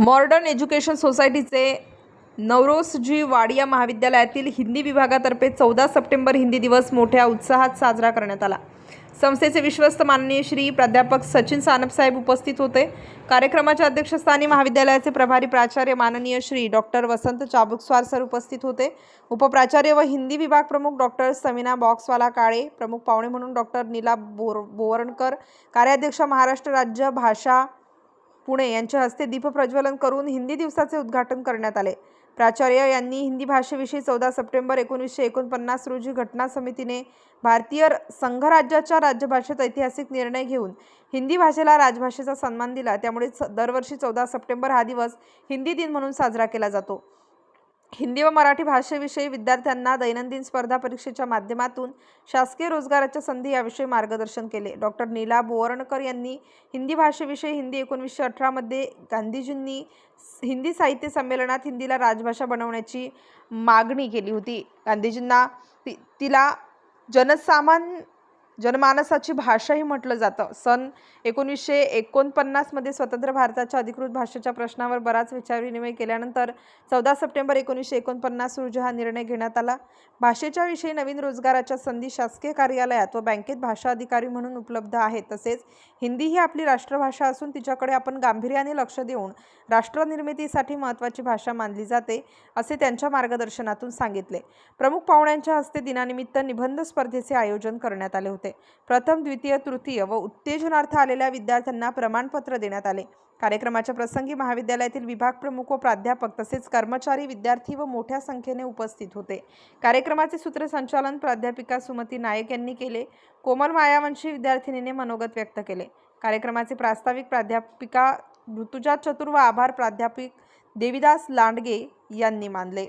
Modern education सोसायटीचे नवरोसजी वाडिया महाविद्यालयातील हिंदी विभागातर्फे चौदा सप्टेंबर हिंदी दिवस मोठ्या उत्साहात साजरा करण्यात आला. संस्थेचे विश्वस्त माननीय श्री प्राध्यापक सचिन सानपसाहेब उपस्थित होते. कार्यक्रमाच्या अध्यक्षस्थानी महाविद्यालयाचे प्रभारी प्राचार्य माननीय श्री डॉक्टर वसंत चाबुकस्वार सर उपस्थित होते. उपप्राचार्य व हिंदी विभाग प्रमुख डॉक्टर समीना बॉक्सवाला काळे प्रमुख पाहुणे म्हणून डॉक्टर नीला बोर बोवरणकर कार्याध्यक्ष महाराष्ट्र राज्य भाषा पुणे यांच्या हस्ते दीपप्रज्वलन करून हिंदी दिवसाचे उद्घाटन करण्यात आले. प्राचार्य यांनी हिंदी भाषेविषयी चौदा सप्टेंबर एकोणीसशे एकोणपन्नास रोजी घटना समितीने भारतीय संघराज्याच्या राज्यभाषेत ऐतिहासिक निर्णय घेऊन हिंदी भाषेला राजभाषेचा सन्मान दिला. त्यामुळे दरवर्षी चौदा सप्टेंबर हा दिवस हिंदी दिन म्हणून साजरा केला जातो. हिंदी व मराठी भाषेविषयी विद्यार्थ्यांना दैनंदिन स्पर्धा परीक्षेच्या माध्यमातून शासकीय रोजगाराच्या संधी याविषयी मार्गदर्शन केले. डॉक्टर नीला बोवरणकर यांनी हिंदी भाषेविषयी हिंदी एकोणीसशे अठरामध्ये गांधीजींनी हिंदी साहित्य संमेलनात हिंदीला राजभाषा बनवण्याची मागणी केली होती. गांधीजींना ति तिला जनसामान्य जनमानसाची भाषाही म्हटलं जातं. सन एकोणीसशे एकोणपन्नासमध्ये स्वतंत्र भारताच्या अधिकृत भाषेच्या प्रश्नावर बराच विचारविनिमय केल्यानंतर चौदा सप्टेंबर एकोणीसशे एकोणपन्नास रोजी हा निर्णय घेण्यात आला. भाषेच्या विषयी नवीन रोजगाराच्या संधी शासकीय कार्यालयात व बँकेत भाषा अधिकारी म्हणून उपलब्ध आहेत. तसेच हिंदी ही आपली राष्ट्रभाषा असून तिच्याकडे आपण गांभीर्याने लक्ष देऊन राष्ट्रनिर्मितीसाठी महत्त्वाची भाषा मानली जाते असे त्यांच्या मार्गदर्शनातून सांगितले. प्रमुख पाहुण्यांच्या हस्ते दिनानिमित्त निबंध स्पर्धेचे आयोजन करण्यात आले होते. होते. प्रथम द्वितीय तृतीय व उत्तेजनार्थ आलेल्या विद्यार्थ्यांना प्रमाणपत्र देण्यात आले. कार्यक्रमाच्या प्रसंगी महाविद्यालयातील विभाग प्रमुख व प्राध्यापक तसेच कर्मचारी विद्यार्थी व मोठ्या संख्येने उपस्थित होते. कार्यक्रमाचे सूत्रसंचालन प्राध्यापिका सुमती नायक यांनी केले. कोमल मायावंशी विद्यार्थिनीने मनोगत व्यक्त केले. कार्यक्रमाचे प्रास्ताविक प्राध्यापिका ऋतुजा चतुर व आभार प्राध्यापिक देविदास लांडगे यांनी मानले.